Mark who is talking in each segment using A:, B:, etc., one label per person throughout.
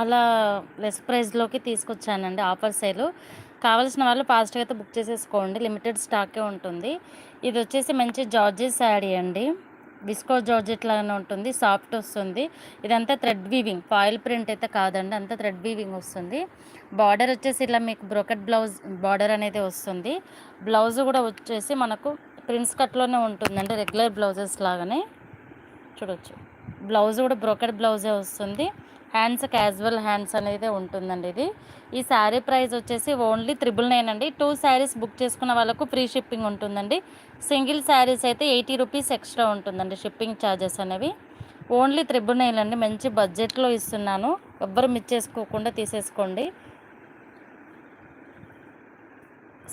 A: అలా లెస్ ప్రైస్లోకి తీసుకొచ్చానండి ఆఫర్ సేలు. కావాల్సిన వాళ్ళు ఫాస్ట్గా అయితే బుక్ చేసేసుకోండి. లిమిటెడ్ స్టాకే ఉంటుంది. ఇది వచ్చేసి మంచి జార్జెస్ శాడీ అండి. విస్కో జార్జెట్ లాగానే ఉంటుంది. సాఫ్ట్ వస్తుంది. ఇదంతా థ్రెడ్ వీవింగ్ ఫాయిల్ ప్రింట్ అయితే కాదండి. అంతా థ్రెడ్ వీవింగ్ వస్తుంది. బార్డర్ వచ్చేసి ఇలా మీకు బ్రోకెట్ బ్లౌజ్ బార్డర్ అనేది వస్తుంది. బ్లౌజ్ కూడా వచ్చేసి మనకు ప్రిన్స్ కట్లోనే ఉంటుందండి. రెగ్యులర్ బ్లౌజెస్ లాగానే. చూడొచ్చు. బ్లౌజ్ కూడా బ్రోకెట్ బ్లౌజే వస్తుంది. హ్యాండ్స్ క్యాజువల్ హ్యాండ్స్ అనేది ఉంటుందండి ఇది. ఈ శారీ ప్రైస్ వచ్చేసి ఓన్లీ త్రిబుల్ నైన్ అండి. టూ శారీస్ బుక్ చేసుకున్న వాళ్ళకు ఫ్రీ షిప్పింగ్ ఉంటుందండి. సింగిల్ శారీస్ అయితే ఎయిటీ రూపీస్ ఎక్స్ట్రా ఉంటుందండి షిప్పింగ్ ఛార్జెస్ అనేవి. ఓన్లీ త్రిబుల్ నైన్ అండి. మంచి బడ్జెట్లో ఇస్తున్నాను. ఎవ్వరు మిస్ చేసుకోకుండా తీసేసుకోండి.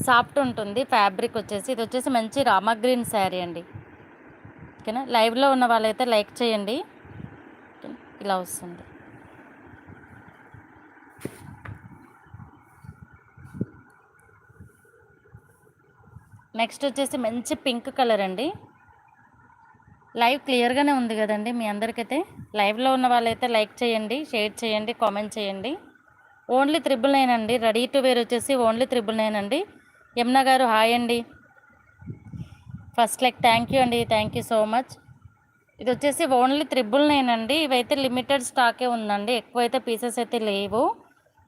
A: సాఫ్ట్ ఉంటుంది. ఫ్యాబ్రిక్ వచ్చేసి ఇది వచ్చేసి మంచి రామా గ్రీన్ శారీ అండి. ఓకేనా? లైవ్లో ఉన్న వాళ్ళైతే లైక్ చేయండి. ఇలా వస్తుంది. నెక్స్ట్ వచ్చేసి మంచి పింక్ కలర్ అండి. లైవ్ క్లియర్గానే ఉంది కదండి మీ అందరికైతే. లైవ్లో ఉన్న వాళ్ళైతే లైక్ చేయండి షేర్ చేయండి కామెంట్ చేయండి. ఓన్లీ త్రిబుల్ నైన్ అండి. రెడీ టు వేర్ వచ్చేసి ఓన్లీ త్రిబుల్ నైన్ అండి. యమున గారు హాయ్ అండి. ఫస్ట్ లైక్ థ్యాంక్ యూ అండి. Thank you so much. ఇది వచ్చేసి ఓన్లీ త్రిబుల్ నైన్ అండి. ఇవైతే లిమిటెడ్ స్టాకే ఉందండి. ఎక్కువైతే పీసెస్ అయితే లేవు.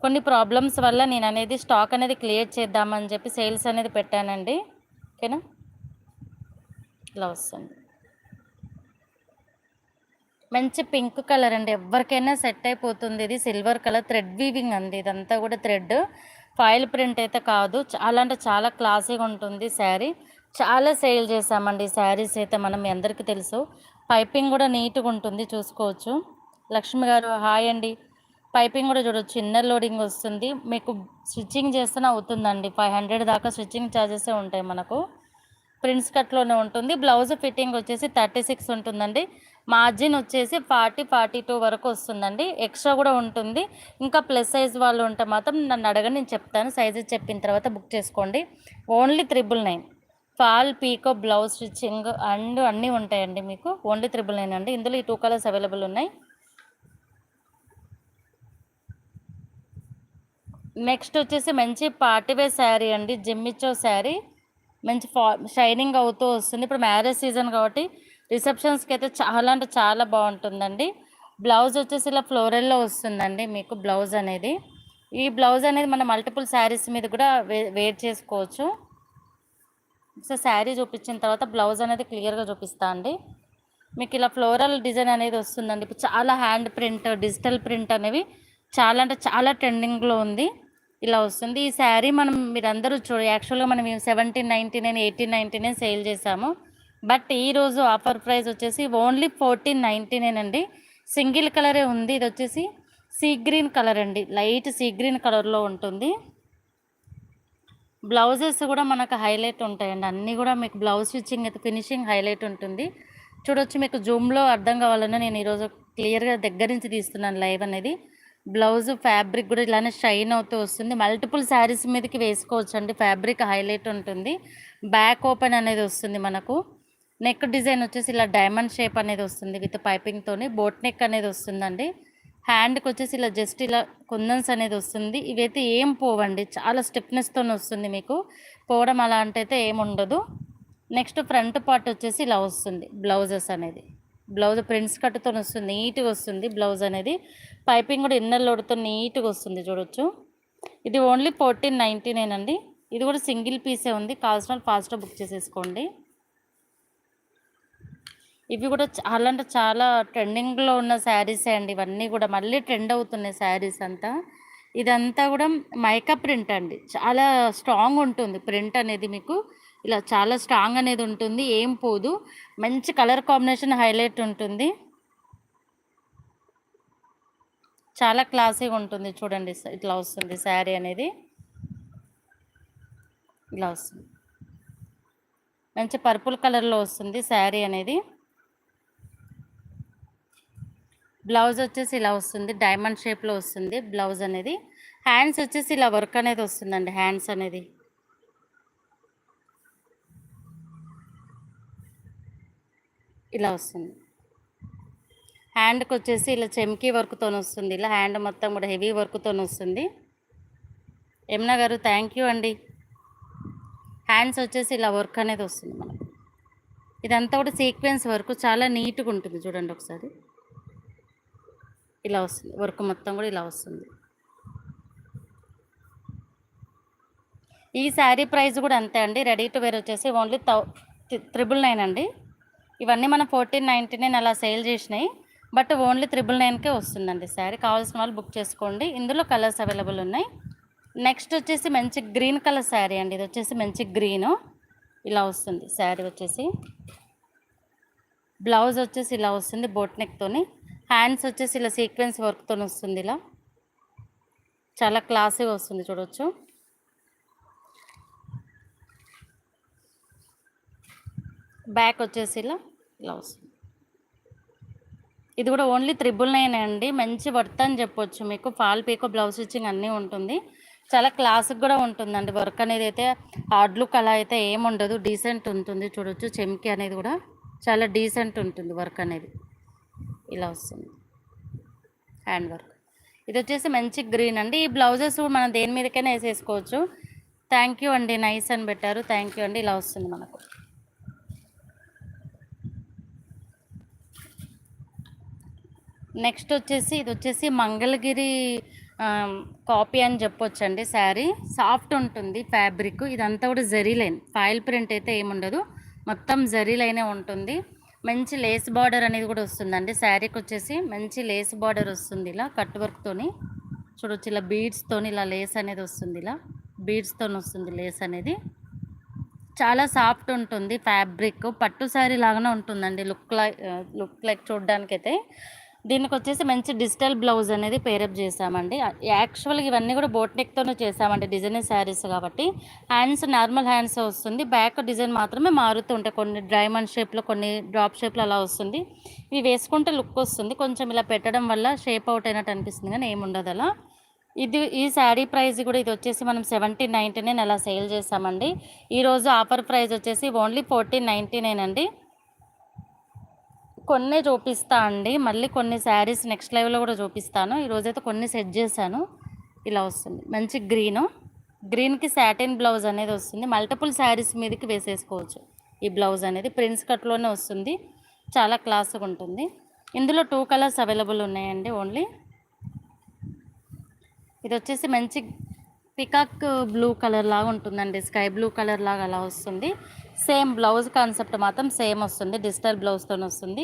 A: కొన్ని ప్రాబ్లమ్స్ వల్ల నేను అనేది స్టాక్ అనేది క్లియర్ చేద్దామని చెప్పి సేల్స్ అనేది పెట్టానండి. ఓకేనా? ఇలా వస్తుంది. మంచి పింక్ కలర్ అండి. ఎవరికైనా సెట్ అయిపోతుంది. ఇది సిల్వర్ కలర్ థ్రెడ్ వీవింగ్ అండి. ఇదంతా కూడా థ్రెడ్. ఫాయిల్ ప్రింట్ అయితే కాదు. చాలా అంటే చాలా క్లాసీగా ఉంటుంది శారీ. చాలా సేల్ చేసామండి శారీస్ అయితే మనం అందరికీ తెలుసు. పైపింగ్ కూడా నీట్గా ఉంటుంది. చూసుకోవచ్చు. లక్ష్మి గారు హాయ్ అండి. పైపింగ్ కూడా చూడొచ్చు. ఇన్నర్ లోడింగ్ వస్తుంది. మీకు స్టిచ్చింగ్ చేస్తేనే అవుతుందండి. ఫైవ్ హండ్రెడ్ దాకా స్టిచ్చింగ్ ఛార్జెసే ఉంటాయి మనకు. ప్రిన్స్ కట్లోనే ఉంటుంది. బ్లౌజ్ ఫిట్టింగ్ వచ్చేసి థర్టీ సిక్స్ ఉంటుందండి. మార్జిన్ వచ్చేసి ఫార్టీ ఫార్టీ టూ వరకు వస్తుందండి. ఎక్స్ట్రా కూడా ఉంటుంది. ఇంకా ప్లస్ సైజ్ వాళ్ళు ఉంటే మాత్రం నన్ను అడగని నేను చెప్తాను. సైజెస్ చెప్పిన తర్వాత బుక్ చేసుకోండి. Only triple nine. Fall pico blouse stitching and అన్నీ ఉంటాయండి మీకు. ఓన్లీ త్రిబుల్ నైన్ అండి. ఇందులో ఈ టూ కలర్స్ అవైలబుల్ ఉన్నాయి. నెక్స్ట్ వచ్చేసి మంచి పార్టీవేర్ శారీ అండి జిమ్మిచ్చో శారీ. మంచి ఫా షైనింగ్ అవుతూ వస్తుంది. ఇప్పుడు మ్యారేజ్ సీజన్ కాబట్టి రిసెప్షన్స్కి అయితే చాలా అంటే చాలా బాగుంటుందండి. బ్లౌజ్ వచ్చేసి ఇలా ఫ్లోరల్లో వస్తుందండి మీకు బ్లౌజ్ అనేది. ఈ బ్లౌజ్ అనేది మన మల్టిపుల్ శారీస్ మీద కూడా వే వేర్ చేసుకోవచ్చు. సో శారీ చూపించిన తర్వాత బ్లౌజ్ అనేది క్లియర్గా చూపిస్తా అండి. మీకు ఇలా ఫ్లోరల్ డిజైన్ అనేది వస్తుందండి. ఇప్పుడు చాలా హ్యాండ్ ప్రింట్ డిజిటల్ ప్రింట్ అనేవి చాలా అంటే చాలా ట్రెండింగ్లో ఉంది. ఇలా వస్తుంది. ఈ శారీ మనం మీరందరూ చూ యాక్చువల్గా మనం seventeen ninety nine eighteen ninety nine sale చేసాము. బట్ ఈరోజు ఆఫర్ ప్రైస్ వచ్చేసి ఓన్లీ ఫోర్టీన్ నైంటీ నైన్ అండి సింగిల్ కలరే ఉంది. ఇది వచ్చేసి సీ గ్రీన్ కలర్ అండి. లైట్ సీ గ్రీన్ కలర్లో ఉంటుంది. బ్లౌజెస్ కూడా మనకు హైలైట్ ఉంటాయండి. అన్నీ కూడా మీకు బ్లౌజ్ స్టిచ్చింగ్ అయితే ఫినిషింగ్ హైలైట్ ఉంటుంది. చూడొచ్చు మీకు జూమ్లో అర్థం కావాలన్నా నేను ఈరోజు క్లియర్గా దగ్గర నుంచి తీస్తున్నాను లైవ్ అనేది. బ్లౌజ్ ఫ్యాబ్రిక్ కూడా ఇలానే షైన్ అవుతూ వస్తుంది. మల్టిపుల్ శారీస్ మీదకి వేసుకోవచ్చు అండి ఫ్యాబ్రిక్ హైలైట్ ఉంటుంది. బ్యాక్ ఓపెన్ అనేది వస్తుంది మనకు. నెక్ డిజైన్ వచ్చేసి ఇలా డైమండ్ షేప్ అనేది వస్తుంది విత్ పైపింగ్తోని బోట్ నెక్ అనేది వస్తుందండి. హ్యాండ్కి వచ్చేసి ఇలా జస్ట్ ఇలా కుందన్స్ అనేది వస్తుంది. ఇవైతే ఏం పోవండి. చాలా స్టిఫ్నెస్తో వస్తుంది మీకు. పోవడం అలాంటి అయితే ఏముండదు నెక్స్ట్ ఫ్రంట్ పార్ట్ వచ్చేసి ఇలా వస్తుంది. బ్లౌజెస్ అనేది. బ్లౌజ్ ప్రింట్స్ కట్టుతో వస్తుంది నీట్గా వస్తుంది బ్లౌజ్ అనేది. పైపింగ్ కూడా ఇన్నర్ లోడ్తో నీట్గా వస్తుంది చూడొచ్చు. ఇది ఓన్లీ ఫోర్టీన్ నైంటీ అండి. ఇది కూడా సింగిల్ పీసే ఉంది. కావాల్సిన ఫాస్ట్గా బుక్ చేసేసుకోండి. ఇవి కూడా చాలా అంటే చాలా ట్రెండింగ్లో ఉన్న శారీసే అండి. ఇవన్నీ కూడా మళ్ళీ ట్రెండ్ అవుతున్నాయి శారీస్ అంతా. ఇదంతా కూడా మైకా ప్రింట్ అండి. చాలా స్ట్రాంగ్ ఉంటుంది ప్రింట్ అనేది మీకు. ఇలా చాలా స్ట్రాంగ్ అనేది ఉంటుంది ఏం పోదు. మంచి కలర్ కాంబినేషన్ హైలైట్ ఉంటుంది. చాలా క్లాసీగా ఉంటుంది చూడండి ఇట్లా వస్తుంది శారీ అనేది. ఇలా వస్తుంది. మంచి పర్పుల్ కలర్లో వస్తుంది శారీ అనేది. బ్లౌజ్ వచ్చేసి ఇలా వస్తుంది డైమండ్ షేప్లో వస్తుంది బ్లౌజ్ అనేది. హ్యాండ్స్ వచ్చేసి ఇలా వర్క్ అనేది వస్తుందండి హ్యాండ్స్ అనేది. ఇలా వస్తుంది. హ్యాండ్కి వచ్చేసి ఇలా చెమ్కీ వర్క్తో వస్తుంది. ఇలా హ్యాండ్ మొత్తం కూడా హెవీ వర్క్తో వస్తుంది. యమున గారు థ్యాంక్ యూ అండి. హ్యాండ్స్ వచ్చేసి ఇలా వర్క్ అనేది వస్తుంది మనకు. ఇదంతా కూడా సీక్వెన్స్ వర్క్. చాలా నీట్గా ఉంటుంది చూడండి ఒకసారి. ఇలా వస్తుంది. వర్క్ మొత్తం కూడా ఇలా వస్తుంది. ఈ శారీ ప్రైస్ కూడా అంతే అండి. రెడీ టు వేర్ వచ్చేసి ఓన్లీ థౌ త్రిబుల్ నైన్ అండి. ఇవన్నీ మనం ఫోర్టీన్ నైంటీ నైన్ అలా సేల్ చేసినాయి. బట్ ఓన్లీ త్రిబుల్ నైన్కే వస్తుందండి శారీ. కావాల్సిన వాళ్ళు బుక్ చేసుకోండి. ఇందులో కలర్స్ అవైలబుల్ ఉన్నాయి. నెక్స్ట్ వచ్చేసి మంచి గ్రీన్ కలర్ శారీ అండి. ఇది వచ్చేసి మంచి గ్రీను. ఇలా వస్తుంది శారీ వచ్చేసి. బ్లౌజ్ వచ్చేసి ఇలా వస్తుంది బోట్ నెక్తోని హ్యాండ్స్ వచ్చేసి ఇలా సీక్వెన్స్ వర్క్తో వస్తుంది ఇలా. చాలా క్లాసీగా వస్తుంది చూడవచ్చు బ్యాక్ వచ్చేసి ఇలా. ఇలా వస్తుంది ఇది కూడా ఓన్లీ త్రిబుల్ నైన్ అండి. మంచి వర్త్ అని చెప్పొచ్చు మీకు. ఫాల్ పీకో బ్లౌజ్ స్టిచ్చింగ్ అన్నీ ఉంటుంది. చాలా క్లాసిక్ కూడా ఉంటుందండి. వర్క్ అనేది అయితే హార్డ్ లుక్ అలా అయితే ఏముండదు డీసెంట్ ఉంటుంది చూడొచ్చు. చెమ్కి అనేది కూడా చాలా డీసెంట్ ఉంటుంది వర్క్ అనేది. ఇలా వస్తుంది. Hand work. ఇది వచ్చేసి మంచి గ్రీన్ అండి. ఈ బ్లౌజెస్ మనం దేని మీదకైనా వేసేసుకోవచ్చు. థ్యాంక్ యూ అండి. నైస్ అని పెట్టారు. థ్యాంక్ యూ అండి. ఇలా వస్తుంది మనకు. నెక్స్ట్ వచ్చేసి ఇది వచ్చేసి మంగళగిరి కాపీ అని చెప్పొచ్చండి శారీ. సాఫ్ట్ ఉంటుంది ఫ్యాబ్రిక్. ఇదంతా కూడా జరీ లైన్. ఫైల్ ప్రింట్ అయితే ఏముండదు మొత్తం జరీ లైనే ఉంటుంది. మంచి లేస్ బార్డర్ అనేది కూడా వస్తుందండి. శారీకి వచ్చేసి మంచి లేస్ బార్డర్ వస్తుంది ఇలా కట్ వర్క్తోని చూడొచ్చు ఇలా బీడ్స్తోని ఇలా లేస్ అనేది వస్తుంది ఇలా. బీడ్స్తో వస్తుంది లేస్ అనేది. చాలా సాఫ్ట్ ఉంటుంది ఫ్యాబ్రిక్. పట్టు శారీ లాగానే ఉంటుందండి లుక్ లైక్ లుక్ లైక్ చూడడానికైతే. దీనికి వచ్చేసి మంచి డిజిటల్ బ్లౌజ్ అనేది పేరప్ చేసామండి యాక్చువల్గా ఇవన్నీ కూడా బోట్ నెక్తోనే చేసామండి డిజైనర్ శారీస్ కాబట్టి. హ్యాండ్స్ నార్మల్ హ్యాండ్స్ వస్తుంది. బ్యాక్ డిజైన్ మాత్రమే మారుతూ ఉంటాయి. కొన్ని డైమండ్ షేప్లో కొన్ని డ్రాప్ షేప్లో అలా వస్తుంది. ఇవి వేసుకుంటే లుక్ వస్తుంది. కొంచెం ఇలా పెట్టడం వల్ల షేప్ అవుట్ అయినట్టు అనిపిస్తుంది కానీ ఏముండదు అలా. ఇది ఈ శారీ ప్రైస్ కూడా ఇది వచ్చేసి మనం సెవెంటీన్ నైంటీ నైన్ అలా సేల్ చేసామండి ఈరోజు ఆఫర్ ప్రైస్ వచ్చేసి ఓన్లీ ఫోర్టీన్ నైంటీ నైన్ అండి. కొన్ని చూపిస్తా అండి. మళ్ళీ కొన్ని శారీస్ నెక్స్ట్ లైవ్లో కూడా చూపిస్తాను. ఈరోజైతే కొన్ని సెట్ చేశాను. ఇలా వస్తుంది. మంచి గ్రీను. గ్రీన్కి శాటిన్ బ్లౌజ్ అనేది వస్తుంది. మల్టిపుల్ శారీస్ మీదకి వేసేసుకోవచ్చు. ఈ బ్లౌజ్ అనేది ప్రిన్స్ కట్లోనే వస్తుంది. చాలా క్లాస్గా ఉంటుంది. ఇందులో టూ కలర్స్ అవైలబుల్ ఉన్నాయండి ఓన్లీ. ఇది వచ్చేసి మంచి పికాక్ బ్లూ కలర్ లాగా ఉంటుందండి. స్కై బ్లూ కలర్ లాగా అలా వస్తుంది. సేమ్ బ్లౌజ్ కాన్సెప్ట్ మాత్రం సేమ్ వస్తుంది డిజిటల్ బ్లౌజ్తో వస్తుంది.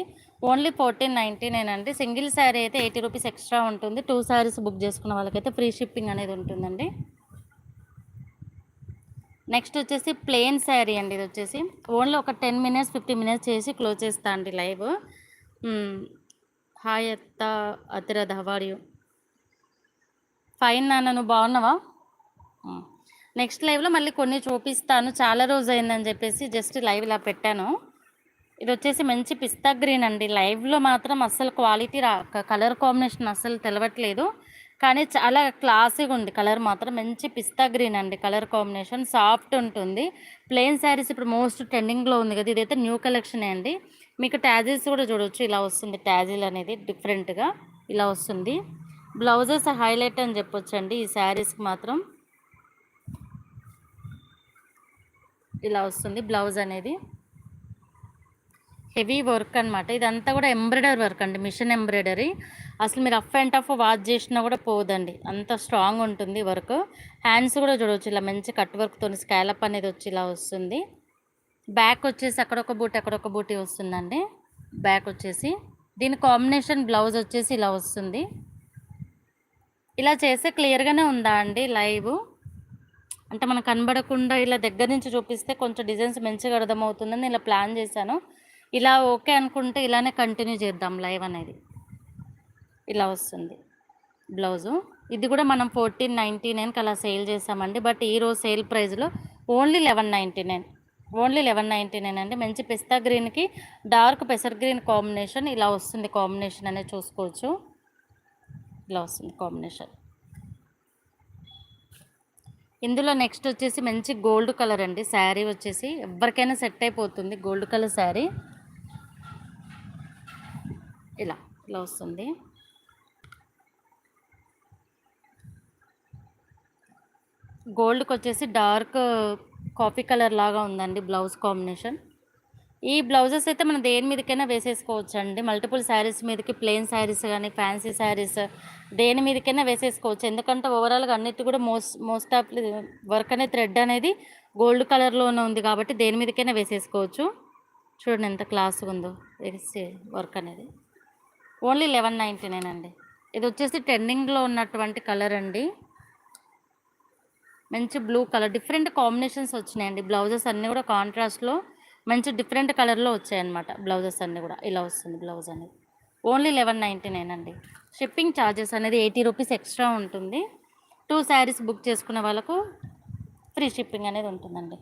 A: ఓన్లీ ఫోర్టీన్ నైంటీ నైన్ అండి. సింగిల్ శారీ అయితే ఎయిటీ రూపీస్ ఎక్స్ట్రా ఉంటుంది. టూ శారీస్ బుక్ చేసుకున్న వాళ్ళకైతే ఫ్రీ షిప్పింగ్ అనేది ఉంటుందండి. నెక్స్ట్ వచ్చేసి ప్లెయిన్ శారీ అండి ఇది వచ్చేసి. ఓన్లీ ఒక టెన్ మినిట్స్ ఫిఫ్టీ మినిట్స్ చేసి క్లోజ్ చేస్తా అండి లైవ్ హాయ్ hmm. అత్త అతిరథ హవారియు ఫైన్ నాన్న నువ్వు బాగున్నావా? Hmm. నెక్స్ట్ లైవ్లో మళ్ళీ కొన్ని చూపిస్తాను. చాలా రోజు అయిందని చెప్పేసి జస్ట్ లైవ్ ఇలా పెట్టాను. ఇది వచ్చేసి మంచి పిస్తా గ్రీన్ అండి. లైవ్లో మాత్రం అస్సలు క్వాలిటీ రా కలర్ కాంబినేషన్ అస్సలు తెలవట్లేదు. కానీ చాలా క్లాసీగా ఉంది కలర్ మాత్రం. మంచి పిస్తా గ్రీన్ అండి కలర్ కాంబినేషన్. సాఫ్ట్ ఉంటుంది. ప్లెయిన్ శారీస్ ఇప్పుడు మోస్ట్ ట్రెండింగ్లో ఉంది కదా. ఇదైతే న్యూ కలెక్షనే అండి. మీకు ట్యాజిల్స్ కూడా చూడవచ్చు ఇలా వస్తుంది ట్యాజిల్ అనేది డిఫరెంట్గా. ఇలా వస్తుంది. బ్లౌజెస్ హైలైట్ అని చెప్పొచ్చండి ఈ శారీస్కి మాత్రం. ఇలా వస్తుంది బ్లౌజ్ అనేది. హెవీ వర్క్ అనమాట ఇదంతా కూడా ఎంబ్రాయిడరీ వర్క్ అండి మిషన్ ఎంబ్రాయిడరీ. అసలు మీరు అఫ్ అండ్ టఫ్ వాచ్ చేసినా కూడా పోదండి. అంత స్ట్రాంగ్ ఉంటుంది వర్క్. హ్యాండ్స్ కూడా చూడవచ్చు ఇలా మంచి కట్ వర్క్తో స్కాలప్ అనేది వచ్చి ఇలా వస్తుంది. బ్యాక్ వచ్చేసి అక్కడొక బూటి అక్కడొక బూటి వస్తుందండి. బ్యాక్ వచ్చేసి. దీని కాంబినేషన్ బ్లౌజ్ వచ్చేసి ఇలా వస్తుంది. ఇలా చేస్తే క్లియర్గానే ఉందా అండి లైవ్? అంటే మనం కనబడకుండా ఇలా దగ్గర నుంచి చూపిస్తే కొంచెం డిజైన్స్ మంచిగా అర్థమవుతుందని ఇలా ప్లాన్ చేశాను. ఇలా ఓకే అనుకుంటే ఇలానే కంటిన్యూ చేద్దాం లైవ్ అనేది. ఇలా వస్తుంది బ్లౌజు. ఇది కూడా మనం ఫోర్టీన్ నైంటీ నైన్కి అలా సేల్ చేసామండి. బట్ ఈరోజు సేల్ ప్రైస్లో only eleven ninety nine. Only eleven ninety nine అండి. మంచి పిస్తా గ్రీన్కి డార్క్ పెసర్ గ్రీన్ కాంబినేషన్ ఇలా వస్తుంది కాంబినేషన్ అనేది చూసుకోవచ్చు. ఇలా వస్తుంది కాంబినేషన్. ఇందులో నెక్స్ట్ వచ్చేసి మంచి గోల్డ్ కలర్ అండి. శారీ వచ్చేసి ఎవరికైనా సెట్ అయిపోతుంది. గోల్డ్ కలర్ శారీ ఇలా ఇలా వస్తుంది. గోల్డ్కి వచ్చేసి డార్క్ కాఫీ కలర్ లాగా ఉందండి. బ్లౌజ్ కాంబినేషన్ ఈ బ్లౌజెస్ అయితే మనం దేని మీదకైనా వేసేసుకోవచ్చు అండి మల్టిపుల్ శారీస్ మీదకి ప్లెయిన్ శారీస్ కానీ ఫ్యాన్సీ శారీస్ దేని మీదకైనా వేసేసుకోవచ్చు. ఎందుకంటే ఓవరాల్గా అన్నిటి కూడా మోస్ట్ మోస్ట్ ఆఫ్ వర్క్ అనే థ్రెడ్ అనేది గోల్డ్ కలర్లోనే ఉంది కాబట్టి దేని మీదకైనా వేసేసుకోవచ్చు. చూడండి ఎంత క్లాస్గా ఉందో వేసి వర్క్ అనేది. ఓన్లీ లెవెన్ నైంటీ నైన్ అండి. ఇది వచ్చేసి ట్రెండింగ్లో ఉన్నటువంటి కలర్ అండి. మంచి బ్లూ కలర్. డిఫరెంట్ కాంబినేషన్స్ వచ్చినాయండి. బ్లౌజెస్ అన్నీ కూడా కాంట్రాస్ట్లో మంచి డిఫరెంట్ కలర్లో వచ్చాయన్నమాట. బ్లౌజెస్ అన్నీ కూడా. ఇలా వస్తుంది బ్లౌజ్ అనేది. ఓన్లీ లెవెన్ నైంటీ నైన్ అండి. షిప్పింగ్ ఛార్జెస్ అనేది ఎయిటీ రూపీస్ ఎక్స్ట్రా ఉంటుంది. టూ శారీస్ బుక్ చేసుకునే వాళ్ళకు ఫ్రీ షిప్పింగ్ అనేది ఉంటుందండి.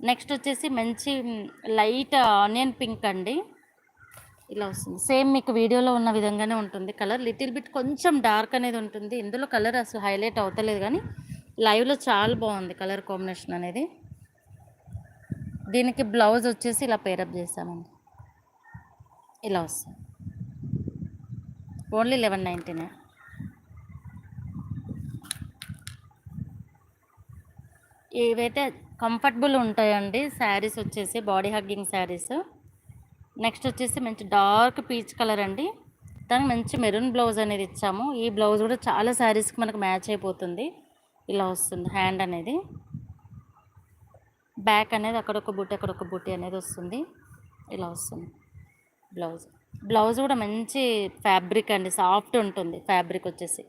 A: నెక్స్ట్ వచ్చేసి మంచి లైట్ ఆనియన్ పింక్ అండి. ఇలా వస్తుంది. సేమ్ మీకు వీడియోలో ఉన్న విధంగానే ఉంటుంది. కలర్ లిటిల్ బిట్ కొంచెం డార్క్ అనేది ఉంటుంది. ఇందులో కలర్ అసలు హైలైట్ అవుతలేదు కానీ లైవ్లో చాలా బాగుంది కలర్ కాంబినేషన్ అనేది. దీనికి బ్లౌజ్ వచ్చేసి ఇలా పేరప్ చేసామండి ఇలా వస్తుంది. ఓన్లీ లెవెన్ నైంటీనే ఇవైతే కంఫర్టబుల్ ఉంటాయండి శారీస్ వచ్చేసి బాడీ హగ్గింగ్ శారీస్ నెక్స్ట్ వచ్చేసి మంచి డార్క్ పీచ్ కలర్ అండి. దానికి మంచి మెరూన్ బ్లౌజ్ అనేది ఇచ్చాము. ఈ బ్లౌజ్ కూడా చాలా శారీస్కి మనకు మ్యాచ్ అయిపోతుంది. ఇలా వస్తుంది హ్యాండ్ అనేది. బ్యాక్ అనేది అక్కడ ఒక బుట్టి అక్కడ ఒక బుట్టి అనేది వస్తుంది. ఇలా వస్తుంది. బ్లౌజ్. బ్లౌజ్ కూడా మంచి ఫ్యాబ్రిక్ అండి సాఫ్ట్ ఉంటుంది ఫ్యాబ్రిక్ వచ్చేసి.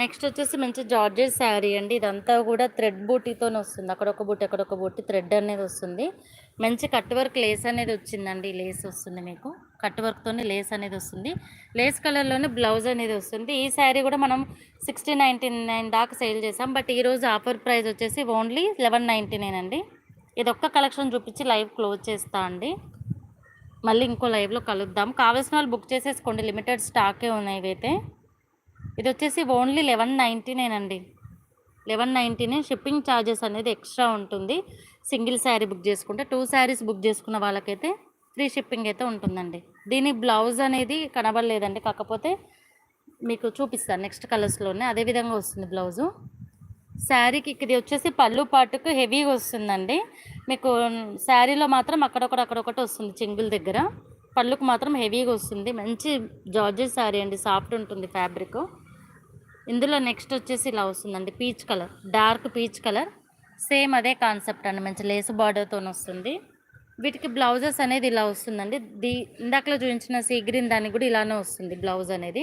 A: నెక్స్ట్ వచ్చేసి మంచి జార్జెస్ శారీ అండి. ఇదంతా కూడా థ్రెడ్ బూటీతోనే వస్తుంది. అక్కడ ఒక బూటీ అక్కడ ఒక బూటీ థ్రెడ్ అనేది వస్తుంది. మంచి కట్ వర్క్ లేస్ అనేది వచ్చిందండి. లేస్ వస్తుంది మీకు. కట్ వర్క్తోనే లేస్ అనేది వస్తుంది. లేస్ కలర్లోనే బ్లౌజ్ అనేది వస్తుంది. ఈ శారీ కూడా మనం సిక్స్టీ నైంటీ నైన్ దాకా సేల్ చేసాం. బట్ ఈరోజు ఆఫర్ ప్రైస్ వచ్చేసి ఓన్లీ లెవెన్ నైంటీ నైన్ అండి. ఇది ఒక్క కలెక్షన్ చూపించి లైవ్ క్లోజ్ చేస్తా అండి. మళ్ళీ ఇంకో లైవ్లో కలుద్దాం. కావాల్సిన వాళ్ళు బుక్ చేసేసుకోండి. లిమిటెడ్ స్టాకే ఉన్నాయి ఇవైతే. ఇది వచ్చేసి ఓన్లీ లెవెన్ నైంటీనేనండి. లెవెన్ నైంటీనే షిప్పింగ్ ఛార్జెస్ అనేది ఎక్స్ట్రా ఉంటుంది. సింగిల్ శారీ బుక్ చేసుకుంటే టూ శారీస్ బుక్ చేసుకున్న వాళ్ళకైతే ఫ్రీ షిప్పింగ్ అయితే ఉంటుందండి. దీని బ్లౌజ్ అనేది కనబడలేదండి. కాకపోతే మీకు చూపిస్తాను నెక్స్ట్ కలర్స్లోనే. అదే విధంగా వస్తుంది బ్లౌజు. శారీకి ఇది వచ్చేసి పళ్ళు పాటుకు హెవీగా వస్తుందండి. మీకు శారీలో మాత్రం అక్కడొకటి అక్కడొకటి వస్తుంది చెంగుల దగ్గర. పళ్ళుకు మాత్రం హెవీగా వస్తుంది. మంచి జార్జెస్ శారీ అండి. సాఫ్ట్ ఉంటుంది ఫ్యాబ్రిక్. ఇందులో నెక్స్ట్ వచ్చేసి ఇలా వస్తుందండి peach colour dark peach colour same అదే కాన్సెప్ట్ అండి మంచి లేస్ బార్డర్తో వస్తుంది. వీటికి బ్లౌజెస్ అనేది ఇలా వస్తుందండి దీ ఇందాకలో చూపించిన సీ గ్రీన్ దానికి కూడా ఇలానే వస్తుంది బ్లౌజ్ అనేది.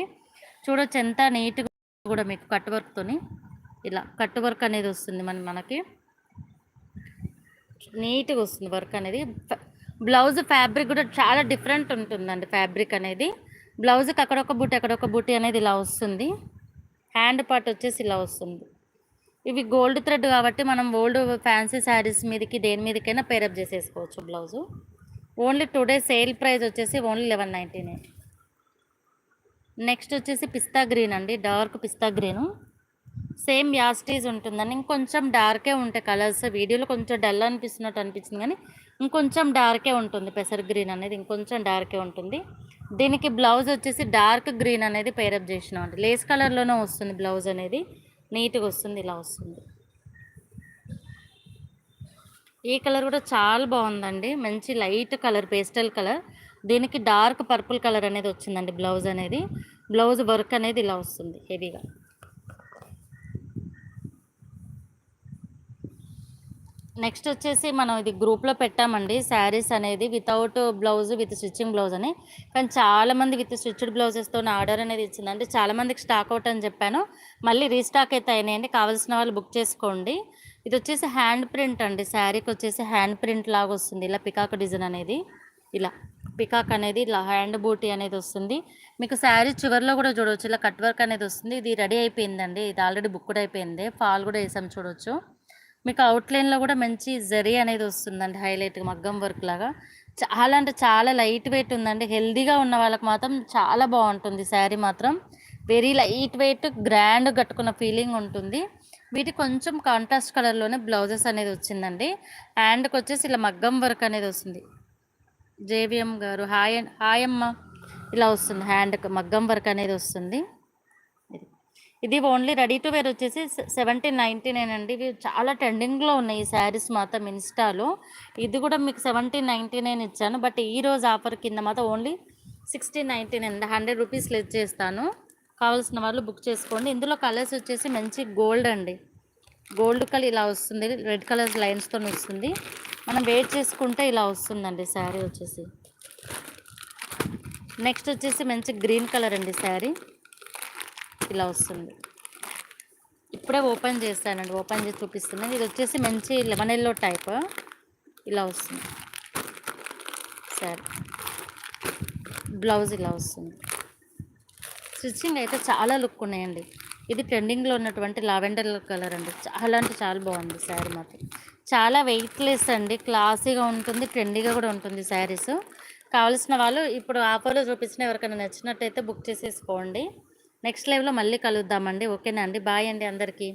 A: చూడొచ్చు ఎంత నీట్గా కూడా మీకు కట్ వర్క్తోని ఇలా కట్ వర్క్ అనేది వస్తుంది మన మనకి. నీట్గా వస్తుంది వర్క్ అనేది. బ్లౌజ్ ఫ్యాబ్రిక్ కూడా చాలా డిఫరెంట్ ఉంటుందండి ఫ్యాబ్రిక్ అనేది. బ్లౌజ్కి అక్కడొక బుట్టి అక్కడొక బుట్టి అనేది ఇలా వస్తుంది. హ్యాండ్ పార్ట్ వచ్చేసి ఇలా వస్తుంది. ఇవి గోల్డ్ థ్రెడ్ కాబట్టి మనం ఓల్డ్ ఫ్యాన్సీ శారీస్ మీదకి దేని మీదకైనా పేరప్ చేసేసుకోవచ్చు blouse only today sale price వచ్చేసి only eleven ninety nine next వచ్చేసి పిస్తా గ్రీన్ అండి dark pista green. Same as it is ఉంటుందని ఇంకొంచెం డార్కే ఉంటాయి కలర్స్ వీడియోలో కొంచెం డల్ అనిపిస్తున్నట్టు అనిపించింది కానీ ఇంకొంచెం డార్కే ఉంటుంది. పెసర్ గ్రీన్ అనేది ఇంకొంచెం డార్కే ఉంటుంది. దీనికి బ్లౌజ్ వచ్చేసి డార్క్ గ్రీన్ అనేది పేరప్ చేసినాం అండి. లేస్ కలర్లోనే వస్తుంది బ్లౌజ్ అనేది. నీట్గా వస్తుంది ఇలా వస్తుంది. ఈ కలర్ కూడా చాలా బాగుందండి. మంచి లైట్ కలర్ పేస్టల్ కలర్. దీనికి డార్క్ పర్పుల్ కలర్ అనేది వచ్చిందండి బ్లౌజ్ అనేది. బ్లౌజ్ వర్క్ అనేది ఇలా వస్తుంది హెవీగా. నెక్స్ట్ వచ్చేసి మనం ఇది గ్రూప్లో పెట్టామండి. శారీస్ అనేది without blouse with stitching blouse అని. కానీ చాలామంది విత్ స్టిచ్డ్ బ్లౌజెస్తో ఆర్డర్ అనేది ఇచ్చిందండి. చాలామందికి స్టాక్ అవుట్ అని చెప్పాను. మళ్ళీ రీస్టాక్ అయితే అయినాయండి. కావాల్సిన వాళ్ళు బుక్ చేసుకోండి. ఇది వచ్చేసి హ్యాండ్ ప్రింట్ అండి. శారీకి వచ్చేసి హ్యాండ్ ప్రింట్ లాగా వస్తుంది. ఇలా పికాక్ డిజైన్ అనేది. ఇలా పికాక్ అనేది ఇలా హ్యాండ్ బూటీ అనేది వస్తుంది. మీకు శారీ చివరిలో కూడా చూడవచ్చు ఇలా కట్ వర్క్ అనేది వస్తుంది. ఇది రెడీ అయిపోయిందండి. ఇది ఆల్రెడీ బుక్డ్ అయిపోయింది. ఫాల్ కూడా వేసాం చూడవచ్చు మీకు అవుట్లైన్లో కూడా మంచి జరీ అనేది వస్తుందండి హైలైట్ మగ్గం వర్క్ లాగా. చాలా అంటే చాలా లైట్ వెయిట్ ఉందండి. హెల్దీగా ఉన్న వాళ్ళకి మాత్రం చాలా బాగుంటుంది శారీ మాత్రం. వెరీ లైట్ వెయిట్ గ్రాండ్ కట్టుకున్న ఫీలింగ్ ఉంటుంది. వీటి కొంచెం కాంట్రాస్ట్ కలర్లోనే బ్లౌజెస్ అనేది వచ్చిందండి. హ్యాండ్కి వచ్చేసి ఇలా మగ్గం వర్క్ అనేది వస్తుంది. జేవిఎం గారు హాయ్ హాయమ్మ హాయ్ అమ్మ. ఇలా వస్తుంది హ్యాండ్కి మగ్గం వర్క్ అనేది వస్తుంది. ఇది ఓన్లీ రెడీ టు వేర్ వచ్చేసి సెవెంటీన్ నైంటీ నైన్ అండి. ఇవి చాలా ట్రెండింగ్లో ఉన్నాయి ఈ శారీస్ మాత్రం ఇన్స్టాలో. ఇది కూడా మీకు సెవెంటీన్ నైంటీ నైన్ ఇచ్చాను. బట్ ఈ రోజు ఆఫర్ కింద మాత్రం only sixteen ninety nine hundred rupees less చేస్తాను. కావాల్సిన వాళ్ళు బుక్ చేసుకోండి. ఇందులో కలర్స్ వచ్చేసి మంచి గోల్డ్ అండి. గోల్డ్ కలర్ ఇలా వస్తుంది. రెడ్ కలర్ లైన్స్తో వస్తుంది. మనం వెయిట్ చేసుకుంటే ఇలా వస్తుందండి శారీ వచ్చేసి. నెక్స్ట్ వచ్చేసి మంచి గ్రీన్ కలర్ అండి శారీ. ఇలా వస్తుంది. ఇప్పుడే ఓపెన్ చేస్తానండి ఓపెన్ చేసి చూపిస్తున్నాను ఇది వచ్చేసి మంచి లెమన్ ఎల్లో టైప్. ఇలా వస్తుంది. సరే. బ్లౌజ్ ఇలా వస్తుంది. స్టిచ్చింగ్ అయితే చాలా లుక్ ఉన్నాయండి. ఇది ట్రెండింగ్లో ఉన్నటువంటి లావెండర్ కలర్ అండి. చాలా అంటే చాలా బాగుంది శారీ మాత్రం. చాలా వెయిట్లెస్ అండి. క్లాసీగా ఉంటుంది ట్రెండీగా కూడా ఉంటుంది శారీస్. కావాల్సిన వాళ్ళు ఇప్పుడు ఆఫర్లో చూపించిన ఎవరికైనా నచ్చినట్టయితే బుక్ చేసేసుకోండి. నెక్స్ట్ లైవ్లో మళ్ళీ కలుద్దామండి. ఓకేనా అండి? బాయ్ అండి అందరికీ.